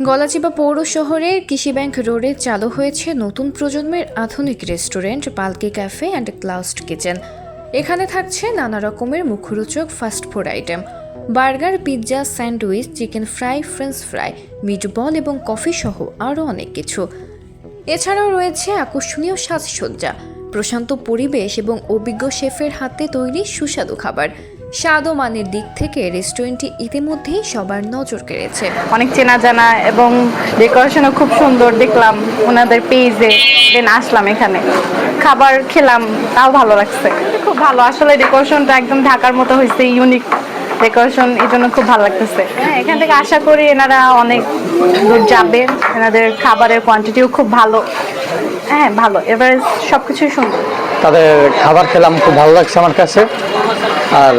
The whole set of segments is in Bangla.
গলাচিপা পৌর শহরের কৃষি ব্যাংক রোডে চালু হয়েছে নতুন প্রজন্মের আধুনিক রেস্টুরেন্ট, পালকি ক্যাফে অ্যান্ড ক্লাউস্ট কিচেন। এখানে থাকছে নানা রকমের মুখরোচক fast food item. Burger, pizza, sandwich, chicken fry, French fry, meatball এবং কফি সহ আরও অনেক কিছু। এছাড়াও রয়েছে আকর্ষণীয় সাজসজ্জা, প্রশান্ত পরিবেশ এবং অভিজ্ঞ শেফের হাতে তৈরি সুস্বাদু খাবার। স্বাদ ও মানের দিক থেকে রেস্টুরেন্টটি ইতিমধ্যেই সবার নজর কেড়েছে। অনেক চেনা জানা এবং ডেকোরেশনও খুব সুন্দর দেখলাম ওনাদের পেজে দেন আসলাম এখানে। খাবার খেলাম তাও ভালো লাগছে। খুব ভালো আসলে ডেকোরেশনটা একদম ঢাকার মতো হয়েছে ইউনিক ডেকোরেশন এই জন্য খুব ভালো লাগতেছে। হ্যাঁ এখান থেকে আশা করি এনারা অনেক দূর যাবে এনাদের খাবারের কোয়ান্টিটিও খুব ভালো। হ্যাঁ ভালো এবার সব কিছুই সুন্দর। তাদের খাবার খেলাম খুব ভালো লাগছে আমার কাছে। আর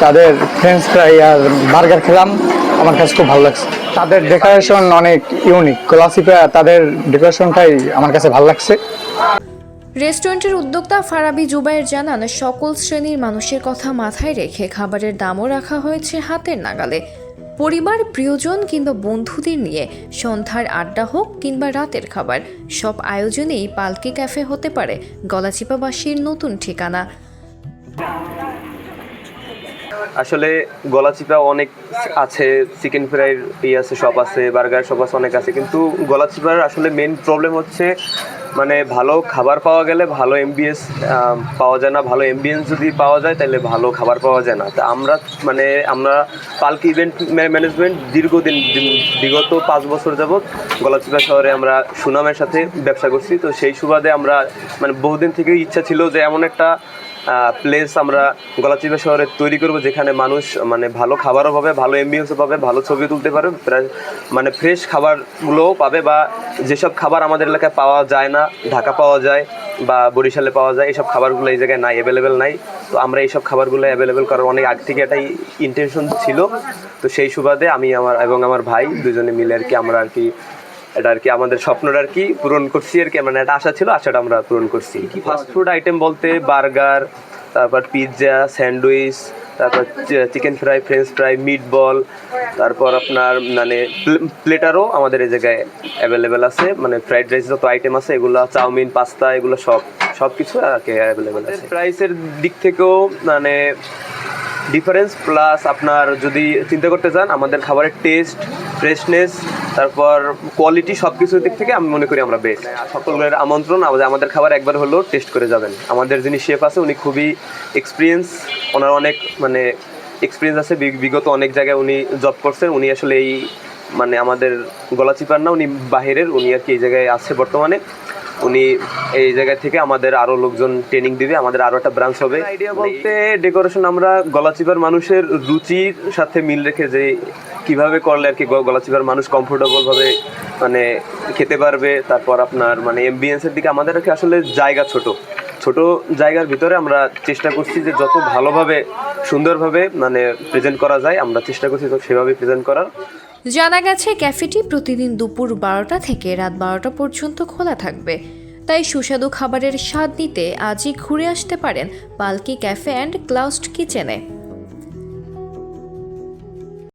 তাদের ফ্রেঞ্চ ফ্রাই আর বার্গার খেলাম। আমার কাছে খুব ভালো লাগছে। তাদের ডেকোরেশন অনেক ইউনিক ক্লাসিকা তাদের ডেকোরেশনটাই আমার কাছে ভালো লাগছে। রেস্টুরেন্টের উদ্যোক্তা ফারাবি জুবাইর জানান, সকল শ্রেণির মানুষের কথা মাথায় রেখে খাবারের দামও রাখা হয়েছে হাতের নাগালে। পরিবার, প্রিয়জন কিংবা বন্ধুদের নিয়ে সন্ধ্যার আড্ডা হোক কিংবা রাতের খাবার, সব আয়োজনেই পালকি ক্যাফে হতে পারে গলাচিপাবাসীর নতুন ঠিকানা। আসলে গলাচিপা অনেক আছে, চিকেন ফ্রাইয়ের ই আছে শপ আছে, বার্গার শপ আছে, অনেক আছে। কিন্তু গলাচিপার আসলে মেন প্রবলেম হচ্ছে মানে ভালো খাবার পাওয়া গেলে ভালো এমবিএস পাওয়া যায় না। ভালো এমবিএস যদি পাওয়া যায়, তাহলে ভালো খাবার পাওয়া যায় না। তা আমরা মানে আমরা পালকি ইভেন্ট ম্যানেজমেন্ট দীর্ঘদিন বিগত পাঁচ বছর যাবৎ গলাচিপা শহরে আমরা সুনামের সাথে ব্যবসা করছি। তো সেই সুবাদে আমরা মানে বহুদিন থেকে ইচ্ছা ছিল যে এমন একটা প্লেস আমরা গলাচিপা শহরে তৈরি করব, যেখানে মানুষ মানে ভালো খাবারও পাবে, ভালো এমবিএসও পাবে, ভালো ছবি তুলতে পারবে মানে ফ্রেশ খাবারগুলোও পাবে বা যেসব খাবার আমাদের এলাকায় পাওয়া যায় না, ঢাকা পাওয়া যায় বা বরিশালে পাওয়া যায় এইসব খাবারগুলো এই জায়গায় নাই অ্যাভেলেবেল নাই। তো আমরা এইসব খাবারগুলো অ্যাভেলেবেল করার অনেক আগ থেকে এটাই ইন্টেনশন ছিল। তো সেই সুবাদে আমি আমার এবং আমার ভাই দুজনে মিলে আর কি আমরা আর কি এটা আর কি আমাদের স্বপ্নটা আর কি পূরণ করছি আর কি। মানে একটা আশা ছিল আশাটা আমরা পূরণ করছি। কি ফাস্ট ফুড আইটেম বলতে বার্গার তারপর পিৎজা স্যান্ডউইচ তারপর chicken fry French fry meat ball তারপর আপনার মানে প্লেটারও আমাদের এই জায়গায় অ্যাভেলেবেল আছে। মানে ফ্রাইড রাইস যত আইটেম আছে এগুলো চাউমিন পাস্তা এগুলো সব সব কিছু আর কি অ্যাভেলেবেল আছে। প্রাইসের দিক থেকেও মানে ডিফারেন্স প্লাস আপনার যদি চিন্তা করতে চান, আমাদের খাবারের টেস্ট ফ্রেশনেস তারপর কোয়ালিটি সব কিছুর দিক থেকে আমি মনে করি আমরা বেস্ট সকলের আমন্ত্রণ, আমাদের খাবার একবার হলেও টেস্ট করে যাবেন। আমাদের যিনি শেফ আছে, উনি খুবই এক্সপিরিয়েন্স ওনার অনেক মানে এক্সপিরিয়েন্স আছে বিগত অনেক জায়গায় উনি জব করছেন। উনি আসলে এই মানে আমাদের গলাচিপার না, উনি বাহিরের, উনি আর কি এই জায়গায় আছে বর্তমানে। উনি এই জায়গা থেকে আমাদের আরও লোকজন ট্রেনিং দিবে আমাদের আরও একটা ব্রাঞ্চ হবে। আইডিয়া বলতে ডেকোরেশন আমরা গলাচিপার মানুষের রুচির সাথে মিল রেখে যে কীভাবে করলে আর কি গলাচিপার মানুষ কমফোর্টেবল ভাবে মানে খেতে পারবে তারপর আপনার মানে এমবিএন্সের দিকে আমাদের আর কি আসলে জায়গা ছোট। ছোট জায়গার ভিতরে আমরা চেষ্টা করছি যে যত ভালোভাবে সুন্দরভাবে মানে প্রেজেন্ট করা যায় আমরা চেষ্টা করছি তো সেভাবে প্রেজেন্ট করার। জানা গেছে, ক্যাফেটি প্রতিদিন দুপুর বারোটা থেকে রাত বারোটা পর্যন্ত খোলা থাকবে। তাই সুস্বাদু খাবারের স্বাদ নিতে আজই ঘুরে আসতে পারেন পালকি ক্যাফে অ্যান্ড ক্লাউস্ট কিচেনে।